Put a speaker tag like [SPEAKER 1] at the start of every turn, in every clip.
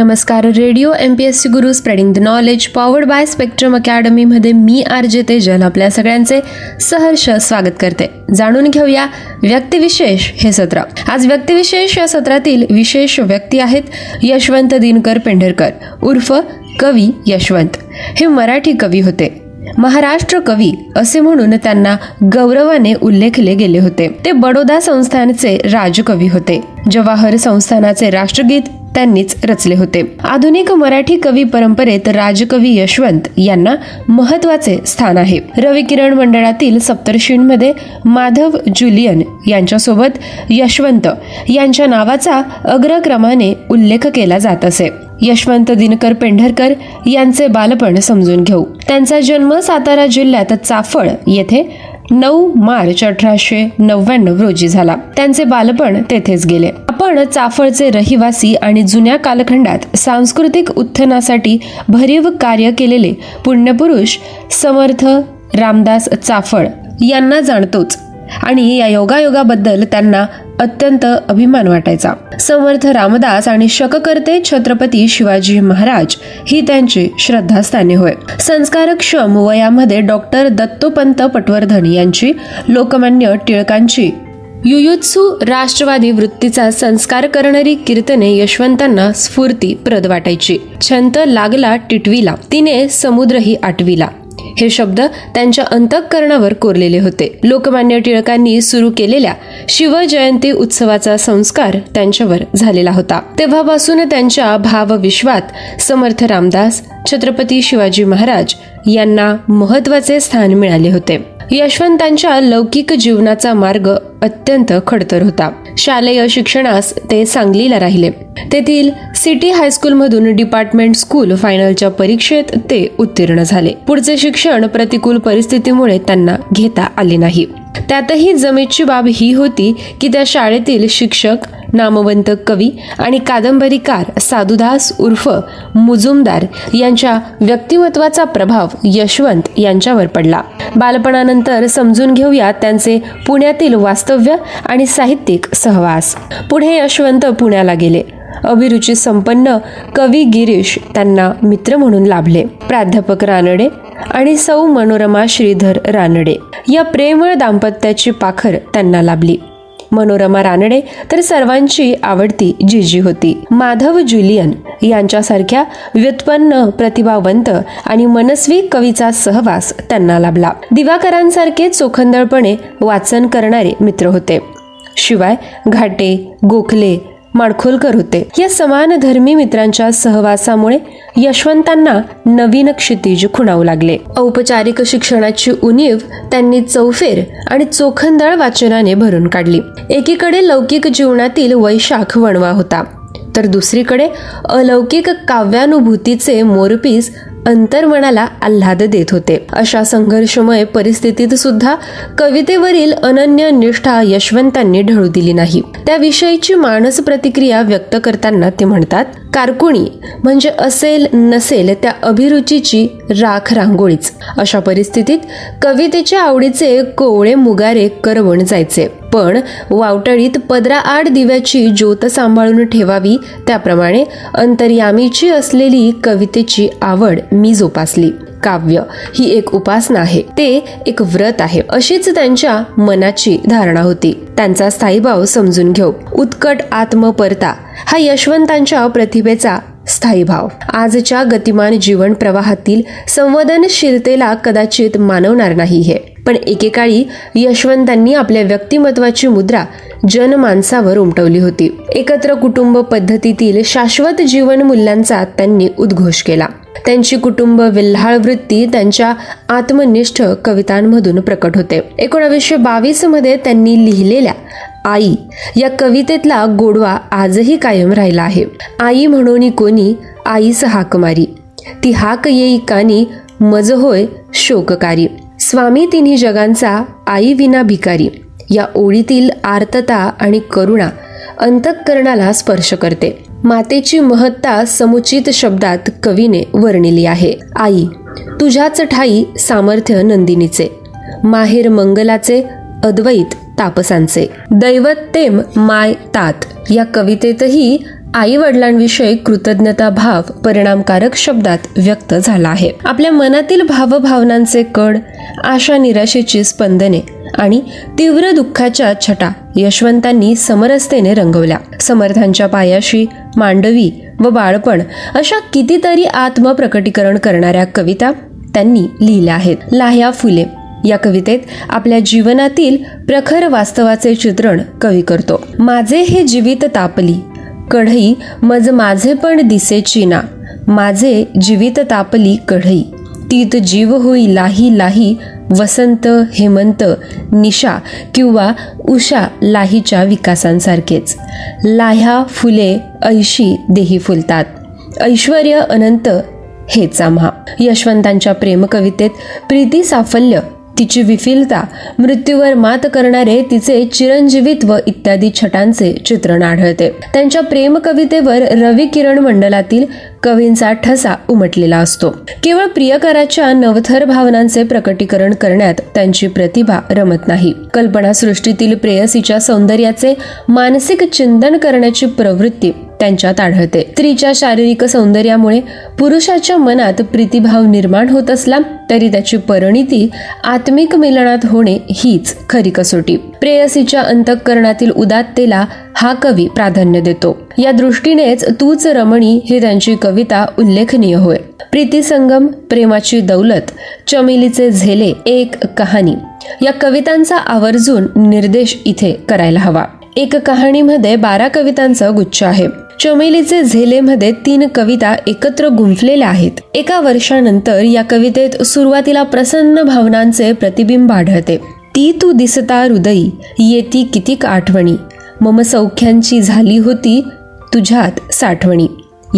[SPEAKER 1] नमस्कार. Radio M P S C Guru spreading the knowledge powered by Spectrum अकॅडमीमध्ये मी R J Tejal आपल्या सगळ्यांचे सहर्ष स्वागत करते. जाणून घेऊया व्यक्तिविशेष हे सत्र. आज व्यक्तिविशेष या सत्रातील विशेष व्यक्ती आहेत यशवंत दिनकर पेंढरकर उर्फ कवी यशवंत. हे मराठी कवी होते. महाराष्ट्र कवी असे म्हणून त्यांना गौरवाने उल्लेखले गेले होते. ते बडोदा संस्थानचे राजकवी होते. जवाहर संस्थानाचे राष्ट्रगीत त्यांनीच रचले होते. आधुनिक मराठी कवी परंपरेत राजकवी यशवंत यांना महत्त्वाचे स्थान आहे. रवी किरण मंडळातील सप्तर्षींमध्ये माधव जुलियन यांच्यासोबत यशवंत यांच्या नावाचा अग्रक्रमाने उल्लेख केला जात असे. यशवंत दिनकर पेंढरकर यांचे बालपण समजून घेऊ. त्यांचा जन्म सातारा जिल्ह्यात चाफळ येथे नऊ मार्च अठराशे नव्याण्णव रोजी झाला. त्यांचे बालपण तेथेच गेले. आपण चाफळचे रहिवासी आणि जुन्या कालखंडात सांस्कृतिक उत्थानासाठी भरीव कार्य केलेले पुण्यपुरुष समर्थ रामदास चाफळ यांना जाणतोच. आणि या योगायोगाबद्दल त्यांना अत्यंत अभिमान वाटायचा. समर्थ रामदास आणि शककर्ते छत्रपती शिवाजी महाराज ही त्यांची श्रद्धास्थाने होय. संस्कारक्षम वयामध्ये डॉक्टर दत्तोपंत पटवर्धन यांची लोकमान्य टिळकांची युयुत्सू राष्ट्रवादी वृत्तीचा संस्कार करणारी कीर्तने यशवंतांना स्फूर्तीप्रद वाटायची. छंत लागला टिटवीला. तिने समुद्रही आटविला. हे शब्द त्यांच्या अंतःकरणावर कोरलेले होते. लोकमान्य टिळकांनी सुरू केलेल्या शिवजयंती उत्सवाचा संस्कार त्यांच्यावर झालेला होता. तेव्हापासून त्यांच्या भावविश्वात समर्थ रामदास छत्रपती शिवाजी महाराज यांना महत्त्वाचे स्थान मिळाले होते. यशवंतांच्या लौकिक जीवनाचा मार्ग अत्यंत खडतर होता. शालेय शिक्षणास ते सांगलीला राहिले. तेथील सिटी हायस्कूलमधून डिपार्टमेंट स्कूल फायनलच्या परीक्षेत ते उत्तीर्ण झाले. पुढचे शिक्षण प्रतिकूल परिस्थितीमुळे त्यांना घेता आले नाही. त्यातही जमेची बाब ही होती की त्या शाळेतील शिक्षक नामवंत कवी आणि कादंबरीकार साधुदास उर्फ मुजुमदार यांच्या व्यक्तिमत्वाचा प्रभाव यशवंत यांच्यावर पडला. बालपणानंतर समजून घेऊया त्यांचे पुण्यातील वास्तव्य आणि साहित्यिक सहवास. पुढे यशवंत पुण्याला गेले. अभिरुची संपन्न कवी गिरीश त्यांना मित्र म्हणून लाभले. प्राध्यापक रानडे आणि सौ मनोरमा श्रीधर रानडे. या प्रेमळ दाम्पत्याची पाखर त्यांना लाभली. मनोरमा रानडे तर सर्वांची आवडती जीजी होती. माधव जुलियन यांच्यासारख्या व्युत्पन्न प्रतिभावंत आणि मनस्वी कवीचा सहवास त्यांना लाभला. दिवाकरांसारखे चोखंदळपणे वाचन करणारे मित्र होते. शिवाय घाटे गोखले माडखोलकर होते. या समान धर्मी मित्रांच्या सहवासामुळे यशवंतांना नवीन क्षितिज खुणावू लागले. औपचारिक शिक्षणाची उणीव त्यांनी चौफेर आणि चोखंदळ वाचनाने भरून काढली. एकीकडे लौकिक जीवनातील वैशाख वणवा होता तर दुसरीकडे अलौकिक काव्यानुभूतीचे मोरपीस अंतर्मनाला आल्हाद देत होते. अशा संघर्षमय परिस्थितीत सुद्धा कवितेवरील अनन्य निष्ठा यशवंतांनी ढळू दिली नाही. त्याविषयीची मानस प्रतिक्रिया व्यक्त करताना ते म्हणतात कारकुणी म्हणजे असेल नसेल त्या अभिरुचीची राख रांगोळीच. अशा परिस्थितीत कवितेच्या आवडीचे कोवळे मुगारे करवण जायचे. पण वावटळीत पदराआड दिव्याची ज्योत सांभाळून ठेवावी त्याप्रमाणे अंतर्यामीची असलेली कवितेची आवड मी जोपासली. काव्य ही एक उपासना आहे. ते एक व्रत आहे. अशीच त्यांच्या मनाची धारणा होती. त्यांचा स्थायीभाव समजून घेऊ. उत्कट आत्मपरता हा यशवंतांच्या प्रतिभेचा स्थायी भाव आजच्या गतिमान जीवन प्रवाहातील संवेदनशीलतेला कदाचित मानवणार नाही हे. पण एकेकाळी यशवंतांनी आपल्या व्यक्तिमत्वाची मुद्रा जनमानसावर उमटवली होती. एकत्र कुटुंब पद्धतीतील शाश्वत जीवन मूल्यांचा त्यांनी उद्घोष केला. त्यांची कुटुंब विल्हाळ वृत्ती त्यांच्या आत्मनिष्ठ कवितांमधून प्रकट होते. एकोणावीसशे बावीसमध्ये त्यांनी लिहिलेल्या आई या कवितेतला गोडवा आजही कायम राहिला आहे. आई म्हणून कोणी आईस हाक मारी. ती हाक येई कानी मज होय शोककारी. स्वामी तिन्ही जगांचा आई विना भिकारी. या ओळीतील आर्तता आणि करुणा अंतःकरणाला स्पर्श करते. मातेची महत्ता समुचित शब्दात कवीने वर्णिली आहे. आई तुझ्याच ठाई सामर्थ्य नंदिनीचे माहेर मंगलाचे अद्वैत तापसांचे. दैवत तेम माय तात. या कवितेतही आई वडिलांविषयी कृतज्ञता भाव परिणामकारक शब्दात व्यक्त झाला आहे. आपल्या मनातील भावभावनांचे कड आशा निराशेची स्पंदने आणि तीव्र दुःखाच्या छटा यशवंतांनी समरसतेने रंगवल्या. समर्थांच्या पायाशी मांडवी व बाळपण अशा कितीतरी आत्मप्रकटीकरण करणाऱ्या कविता त्यांनी लिहिल्या आहेत. लाह्या फुले. या कवितेत आपल्या जीवनातील प्रखर वास्तवाचे चित्रण कवी करतो. माझे हे जीवित तापली. कढई मज माझे पण दिसेची ना. माझे जीवित तापली कढई. तीत जीव होई लाही लाही वसंत हेमंत निशा किंवा उषा लाहीच्या विकासांसारखेच. लाह्या फुले ऐशी देही फुलतात. ऐश्वर अनंत हेच आम्हा. यशवंतांच्या प्रेमकवितेत प्रीती साफल्य तिची विफिलता मृत्यूवर मात करणारे तिचे चिरंजीवित्व इत्यादी छटांचे चित्रण आढळते. त्यांच्या प्रेम कवितेवर रवी किरण मंडलातील कवींचा ठसा उमटलेला असतो. केवळ प्रियकराच्या नवथर भावनांचे प्रकटीकरण करण्यात त्यांची प्रतिभा रमत नाही. कल्पनासृष्टीतील प्रेयसीच्या सौंदर्याचे मानसिक चिंतन करण्याची प्रवृत्ती त्यांच्यात आढळते. स्त्रीच्या शारीरिक सौंदर्यामुळे पुरुषाच्या मनात प्रीतिभाव निर्माण होत असला तरी त्याची परिणिती आत्मिक मिलनात होणे हीच खरी कसोटी. प्रेयसीच्या अंतःकरणातील उदात्तेला हा कवी प्राधान्य देतो. या दृष्टीनेच तूच रमणी ही त्यांची कविता उल्लेखनीय होय. प्रीतीसंगम प्रेमाची दौलत चमेलीचे झेले एक कहाणी. या कवितांचा आवर्जून निर्देश इथे करायला हवा. एक कहाणीमध्ये बारा कवितांचा गुच्छ आहे. चमेलीचे झेलेमध्ये तीन कविता एकत्र गुंफलेल्या आहेत. एका वर्षानंतर या कवितेत सुरुवातीला प्रसन्न भावनांचे प्रतिबिंब आढळते. ती तू दिसता हृदयी येती कितीक आठवणी. मम सौख्यांची झाली होती तुझ्यात साठवणी.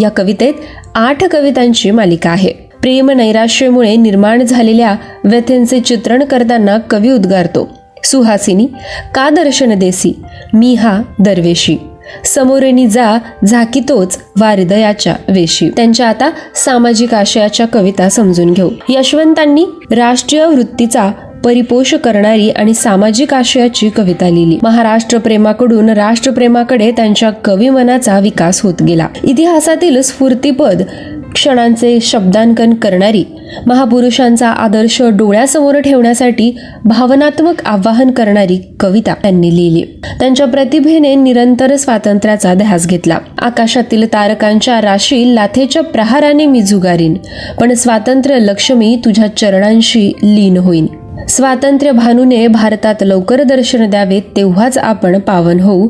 [SPEAKER 1] या कवितेत आठ कवितांची मालिका आहे. प्रेम नैराश्यमुळे निर्माण झालेल्या व्यथेंचे चित्रण करताना कवी उद्गारतो. सुहासिनी का दर्शन देसी? मी हा दरवेशी. समोरेनी जा झाकीतोच वारदयाच्या वेशी. त्यांच्या आता सामाजिक आशयाच्या कविता समजून घेऊ. यशवंतांनी राष्ट्रीय वृत्तीचा परिपोष करणारी आणि सामाजिक आशयाची कविता लिहिली. महाराष्ट्र प्रेमाकडून राष्ट्रप्रेमाकडे त्यांच्या कवी मनाचा विकास होत गेला. इतिहासातील स्फूर्तीपद क्षणांचे शब्दांकन करणारी महापुरुषांचा आदर्श डोळ्यासमोर ठेवण्यासाठी भावनात्मक आवाहन करणारी कविता त्यांनी लिहिली. त्यांच्या प्रतिभेने निरंतर स्वातंत्र्याचा ध्यास घेतला. आकाशातील तारकांच्या राशी लाथेच्या प्रहाराने मी जुगारीन पण स्वातंत्र्य लक्ष्मी तुझ्या चरणांशी लीन होईन. स्वातंत्र्य भानूने भारतात लवकर दर्शन द्यावे तेव्हाच आपण पावन होऊ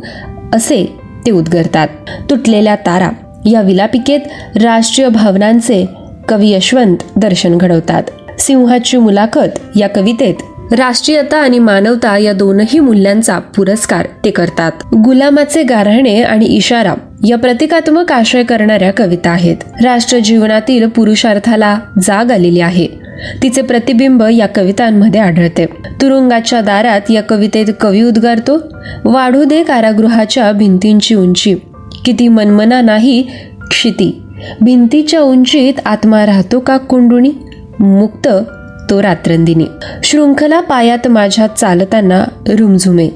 [SPEAKER 1] असे ते उद्गरतात. तुटलेल्या तारा या विलापिकेत राष्ट्रीय भावनांचे कवी यशवंत दर्शन घडवतात. सिंहाची मुलाखत या कवितेत राष्ट्रीयता आणि मानवता या दोनही मूल्यांचा पुरस्कार ते करतात. गुलामाचे गारहणे आणि इशारा या प्रतिकात्मक आशय करणाऱ्या कविता आहेत. राष्ट्र जीवनातील पुरुषार्थाला जाग आलेली आहे. तिचे प्रतिबिंब या कवितांमध्ये आढळते. तुरुंगाच्या दारात या कवितेत कवी उद्गारतो वाढू दे कारागृहाच्या भिंतींची उंची. किती मनमना नाही क्षिती. भिंतीच्या उंचीत आत्मा राहतो का कुंडुणी? मुक्त तो रात्रंदिनी. शृंखला पायात माझ्या चालताना रुमझुमे.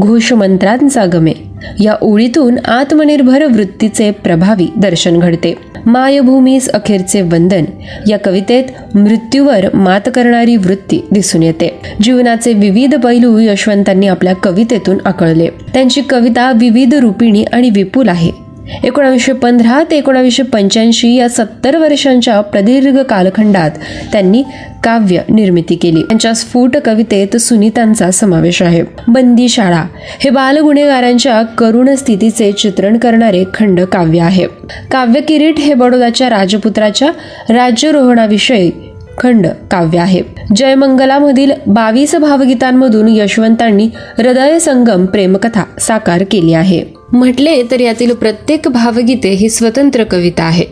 [SPEAKER 1] घोषमंत्रांचा गमे. या ओळीतून आत्मनिर्भर वृत्तीचे प्रभावी दर्शन घडते. मायभूमीस अखेरचे वंदन. या कवितेत मृत्यूवर मात करणारी वृत्ती दिसून येते. जीवनाचे विविध पैलू यशवंतांनी आपल्या कवितेतून आकळले. त्यांची कविता विविध रूपिणी आणि विपुल आहे. एकोणावीसशे पंधरा ते एकोणावीसशे पंच्याऐंशी या सत्तर वर्षांच्या प्रदीर्घ कालखंडात त्यांनी काव्य निर्मिती केली. त्यांच्या स्फुट कवितेत सुनीतांचा समावेश आहे. बंदी शाळा हे बाल गुन्हेगारांच्या करुण स्थितीचे चित्रण करणारे खंड काव्य आहे. काव्य किरीट हे बडोदाच्या राजपुत्राच्या राज्यरोहणाविषयी खंड काव्य आहे. जयमंगलामधील बावीस भावगीतांमधून यशवंतांनी हृदय संगम प्रेमकथा साकार केली आहे. म्हटले तर यातील प्रत्येक भावगीते ही स्वतंत्र कविता आहे.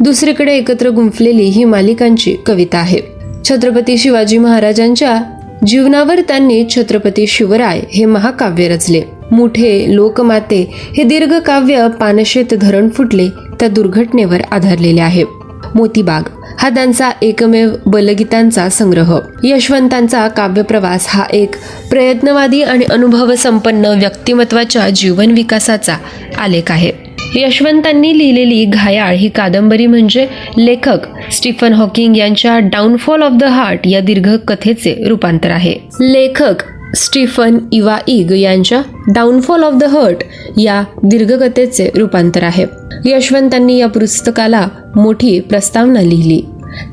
[SPEAKER 1] दुसरीकडे एकत्र गुंफलेली ही मालिकांची कविता आहे. छत्रपती शिवाजी महाराजांच्या जीवनावर त्यांनी छत्रपती शिवराय हे महाकाव्य रचले. मोठे लोकमाते हे दीर्घ काव्य पानशेत धरण फुटले त्या दुर्घटनेवर आधारलेले आहे. मोतीबाग. हा त्यांचा एकमेव बलगीतांचा संग्रह. यशवंतांचा काव्यप्रवास हा एक प्रयत्नवादी आणि अनुभव संपन्न व्यक्तिमत्वाच्या जीवन विकासाचा आलेख आहे. यशवंतांनी लिहिलेली घायाळ ही कादंबरी म्हणजे लेखक स्टीफन हॉकिंग यांच्या डाऊनफॉल ऑफ द हार्ट या दीर्घ कथेचे रूपांतर आहे. लेखक स्टीफन इवा इग यांच्या डाऊनफॉल ऑफ द हर्ट या दीर्घकथेचे रूपांतर आहे. यशवंतांनी या पुस्तकाला मोठी प्रस्तावना लिहिली.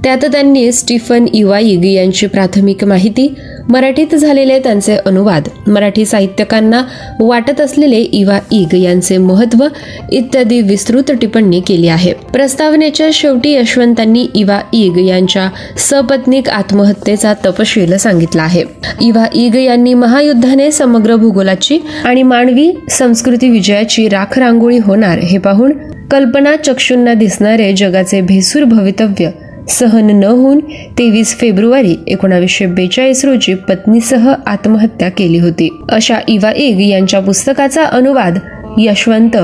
[SPEAKER 1] त्यात त्यांनी स्टीफन इवाईग यांची प्राथमिक माहिती मराठीत झालेले त्यांचे अनुवाद मराठी साहित्यकांना वाटत असलेले इवा इग यांचे महत्त्व इत्यादी विस्तृत टिप्पणी केली आहे. प्रस्तावनेच्या शेवटी यशवंतांनी इवा इग यांच्या सपत्नीक आत्महत्येचा तपशील सांगितला आहे. इवा इग यांनी महायुद्धाने समग्र भूगोलाची आणि मानवी संस्कृती विजयाची राखरांगोळी होणार हे पाहून कल्पना चक्षूंना दिसणारे जगाचे भेसूर भवितव्य सहन न होऊन तेवीस फेब्रुवारी एकोणावीसशे बेचाळीस रोजी पत्नीसह आत्महत्या केली होती. अशा इवा इग यांच्या पुस्तकाचा अनुवाद यशवंत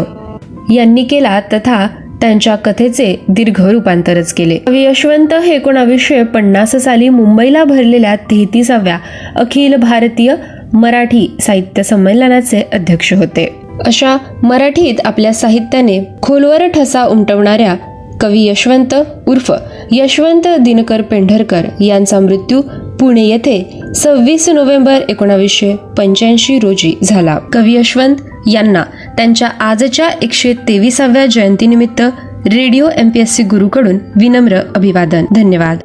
[SPEAKER 1] यांनी केला तथा त्यांच्या कथेचे दीर्घ रूपांतरच केले. कवी यशवंत हे एकोणावीसशे पन्नास साली मुंबईला भरलेल्या तेहतीसाव्या अखिल भारतीय मराठी साहित्य संमेलनाचे अध्यक्ष होते. अशा मराठीत आपल्या साहित्याने खोलवर ठसा उमटवणाऱ्या कवी यशवंत उर्फ यशवंत दिनकर पेंढरकर यांचा मृत्यू पुणे येथे सव्वीस नोव्हेंबर एकोणावीसशे पंच्याऐंशी रोजी झाला. कवी यशवंत यांना त्यांच्या आजच्या एकशे तेविसाव्या जयंतीनिमित्त radio M P S C गुरुकडून विनम्र अभिवादन. धन्यवाद.